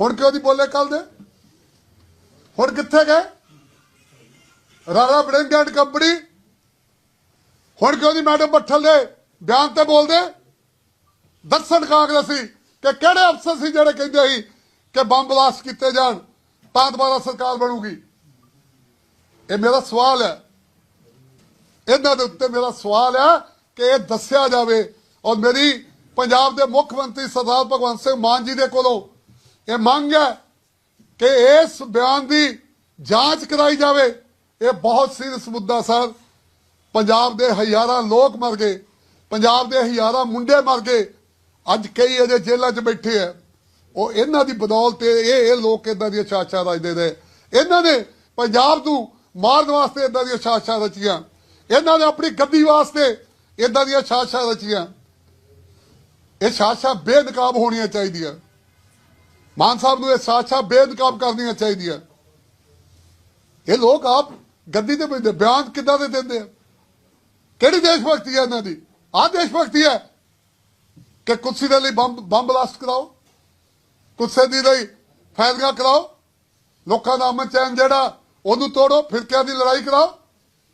ਹੁਣ ਕਿਉਂ ਨਹੀਂ ਬੋਲੇ ਕੱਲ ਦੇ? ਹੁਣ ਕਿੱਥੇ ਗਏ? Raja Warring and company. ਹੁਣ ਕਿਉਂ ਨਹੀਂ ਮੈਡਮ ਬੱਠਲ ਦੇ? ਬਿਆਨ ਤੇ ਬੋਲਦੇ? ਦੱਸਣ ਕਾਂਗਰਸੀ ਕਿ ਕਿਹੜੇ ਅਫਸਰ ਸੀ ਜਿਹੜੇ ਕਹਿੰਦੇ ਸੀ ਕਿ ਬੰਬ ਬਲਾਸਟ ਕੀਤੇ ਜਾਣ, ਤਾਂ ਦੁਬਾਰਾ ਸਰਕਾਰ ਬਣੂਗੀ? ਇਹ ਮੇਰਾ ਸਵਾਲ ਹੈ। ਇਹਨਾਂ ਦੇ ਉੱਤੇ ਮੇਰਾ ਸਵਾਲ ਹੈ ਕਿ ਇਹ ਦੱਸਿਆ ਜਾਵੇ ਔਰ ਮੇਰੀ ਪੰਜਾਬ ਦੇ ਮੁੱਖ ਮੰਤਰੀ ਸਰਦਾਰ ਭਗਵੰਤ ਸਿੰਘ ਮਾਨ ਜੀ ਦੇ ਕੋਲੋਂ ਇਹ ਮੰਗ ਹੈ ਕਿ ਇਸ ਬਿਆਨ ਦੀ ਜਾਂਚ ਕਰਾਈ ਜਾਵੇ। ਇਹ ਬਹੁਤ ਸੀਰੀਅਸ ਮੁੱਦਾ ਸਰ। ਪੰਜਾਬ ਦੇ ਹਜ਼ਾਰਾਂ ਲੋਕ ਮਰ ਗਏ। ਪੰਜਾਬ ਦੇ ਹਜ਼ਾਰਾਂ ਮੁੰਡੇ ਮਰ ਗਏ। ਅੱਜ ਕਈ ਅਜੇ ਜੇਲ੍ਹਾਂ 'ਚ ਬੈਠੇ ਆ। ਉਹ ਇਹਨਾਂ ਦੀ ਬਦੌਲਤ ਇਹ ਇਹ ਲੋਕ ਇਦਾਂ ਦੀਆਂ ਛਾਛਾਂ ਰਚਦੇ ਨੇ। ਇਹਨਾਂ ਨੇ ਪੰਜਾਬ ਨੂੰ ਮਾਰਨ ਵਾਸਤੇ ਇਦਾਂ ਦੀਆਂ ਛਾਛਾਂ ਰਚੀਆਂ। ਇਹਨਾਂ ਨੇ ਆਪਣੀ ਗੱਦੀ ਵਾਸਤੇ ਇਦਾਂ ਦੀਆਂ ਛਾਛਾਂ ਰਚੀਆਂ। ਇਹ ਛਾਛਾਂ ਬੇਨਕਾਬ ਹੋਣੀਆਂ ਚਾਹੀਦੀਆਂ। ਮਾਨ ਸਾਹਿਬ ਨੂੰ ਇਹ ਛਾਛਾਂ ਬੇਨਕਾਬ ਕਰਨੀਆਂ ਚਾਹੀਦੀਆਂ। ਇਹ ਲੋਕ ਆਪ ਗੱਦੀ ਤੇ ਬੈਠੇ ਬਿਆਨ ਕਿੱਦਾਂ ਦੇ ਦਿੰਦੇ ਆ? ਕਿਹੜੀ ਦੇਸ਼ ਭਗਤੀ ਹੈ ਇਹਨਾਂ ਦੀ? ਆਹ ਦੇਸ਼ ਭਗਤੀ ਹੈ। ਕਿ ਕੁਰਸੀ ਦੇ ਲਈ ਬੰਬ ਬੰਬ ਬਲਾਸਟ ਕਰਾਓ। ਕੁਰਸੀ ਦੀ ਲਈ ਫੈਲਗਾ ਕਰਾਓ। ਲੋਕਾਂ ਦਾ ਅਮਨ ਚੈਨ ਜਿਹੜਾ, ਉਹਨੂੰ ਤੋੜੋ, ਫਿਰਕਿਆਂ ਦੀ ਲੜਾਈ ਕਰਾਓ।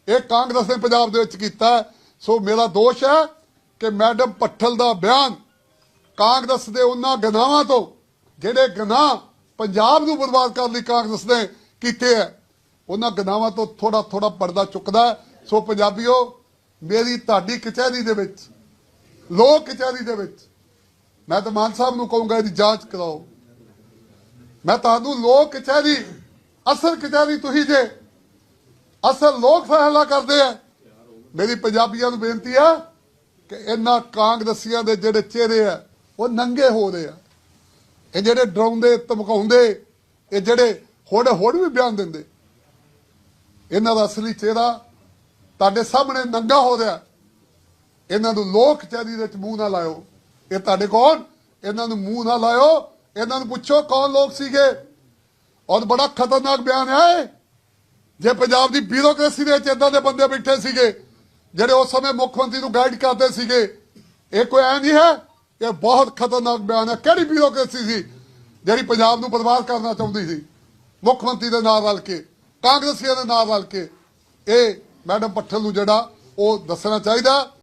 ਇਹ ਕਾਂਗਰਸ ਨੇ ਪੰਜਾਬ ਦੇ ਵਿੱਚ ਕੀਤਾ ਹੈ। ਸੋ ਮੇਰਾ ਦੋਸ਼ ਹੈ ਕਿ ਮੈਡਮ ਪੱਠਲ ਦਾ ਬਿਆਨ ਕਾਂਗਰਸ ਦੇ ਉਹਨਾਂ ਗਨਾਵਾਂ ਤੋਂ ਜਿਹੜੇ ਗਨਾਹ ਪੰਜਾਬ ਨੂੰ ਬਰਬਾਦ ਕਰਨ ਲਈ ਕਾਂਗਰਸ ਨੇ ਕੀਤੇ ਹੈ ਉਹਨਾਂ ਗਨਾਵਾਂ ਤੋਂ ਥੋੜਾ ਥੋੜਾ ਪਰਦਾ ਚੁੱਕਦਾ ਹੈ। ਸੋ ਪੰਜਾਬੀਓ, ਮੇਰੀ ਤੁਹਾਡੀ ਕਚਹਿਰੀ ਦੇ ਵਿੱਚ, ਲੋਕ ਕਚਹਿਰੀ ਦੇ ਵਿੱਚ, ਮੈਂ ਤਾਂ ਮਾਨ ਸਾਹਿਬ ਨੂੰ ਕਹੂੰਗਾ ਇਹਦੀ ਜਾਂਚ ਕਰਾਓ ਮੈਂ ਤੁਹਾਨੂੰ ਲੋਕ ਕਚਹਿਰੀ, ਅਸਲ ਕਚਹਿਰੀ ਤੁਸੀਂ ਜੇ ਅਸਲ ਲੋਕ ਫੈਸਲਾ ਕਰਦੇ ਆ, ਮੇਰੀ ਪੰਜਾਬੀਆਂ ਨੂੰ ਬੇਨਤੀ ਆ ਕਿ ਇਹਨਾਂ ਕਾਂਗਰਸੀਆਂ ਦੇ ਜਿਹੜੇ ਚਿਹਰੇ ਆ, ਉਹ ਨੰਗੇ ਹੋ ਰਹੇ ਆ ਇਹ ਜਿਹੜੇ ਡਰਾਉਂਦੇ, ਧਮਕਾਉਂਦੇ, ਇਹ ਜਿਹੜੇ ਹੋੜ ਹੋੜ ਵੀ ਬਿਆਨ ਦਿੰਦੇ, ਇਹਨਾਂ ਦਾ ਅਸਲੀ ਚਿਹਰਾ ਤੁਹਾਡੇ ਸਾਹਮਣੇ ਨੰਗਾ ਹੋ ਰਿਹਾ। ਇਹਨਾਂ ਨੂੰ ਲੋਕ ਕਚਹਿਰੀ ਦੇ ਵਿੱਚ ਮੂੰਹ ਨਾ ਲਾਇਓ। ਇਹ ਤੁਹਾਡੇ ਕੌਣ? ਇਹਨਾਂ ਨੂੰ ਮੂੰਹ ਨਾ ਲਾਇਓ। ਇਹਨਾਂ ਨੂੰ ਪੁੱਛੋ ਕੌਣ ਲੋਕ ਸੀਗੇ? ਔਰ ਬੜਾ ਖਤਰਨਾਕ ਬਿਆਨ ਹੈ ਇਹ। ਜੇ ਪੰਜਾਬ ਦੀ ਬਿਊਰੋਕ੍ਰੇਸੀ ਦੇ ਵਿੱਚ ਇਦਾਂ ਦੇ ਬੰਦੇ ਬੈਠੇ ਸੀਗੇ, ਜਿਹੜੇ ਉਸ ਸਮੇਂ ਮੁੱਖ ਮੰਤਰੀ ਨੂੰ ਗਾਈਡ ਕਰਦੇ ਸੀਗੇ, ਇਹ ਕੋਈ ਐ ਨਹੀਂ ਹੈ? ਇਹ ਬਹੁਤ ਖਤਰਨਾਕ ਬਿਆਨ ਹੈ। ਕਿਹੜੀ ਬਿਊਰੋਕ੍ਰੇਸੀ ਸੀ? ਜਿਹੜੀ ਪੰਜਾਬ ਨੂੰ ਬਰਬਾਦ ਕਰਨਾ ਚਾਹੁੰਦੀ ਸੀ। ਮੁੱਖ ਮੰਤਰੀ ਦੇ ਨਾਲ ਰਲ ਕੇ, ਕਾਂਗਰਸੀਆਂ ਦੇ ਨਾਲ ਰਲ ਕੇ। ਇਹ ਮੈਡਮ ਪੱਠਲ ਨੂੰ ਜਿਹੜਾ ਉਹ ਦੱਸਣਾ ਚਾਹੀਦਾ।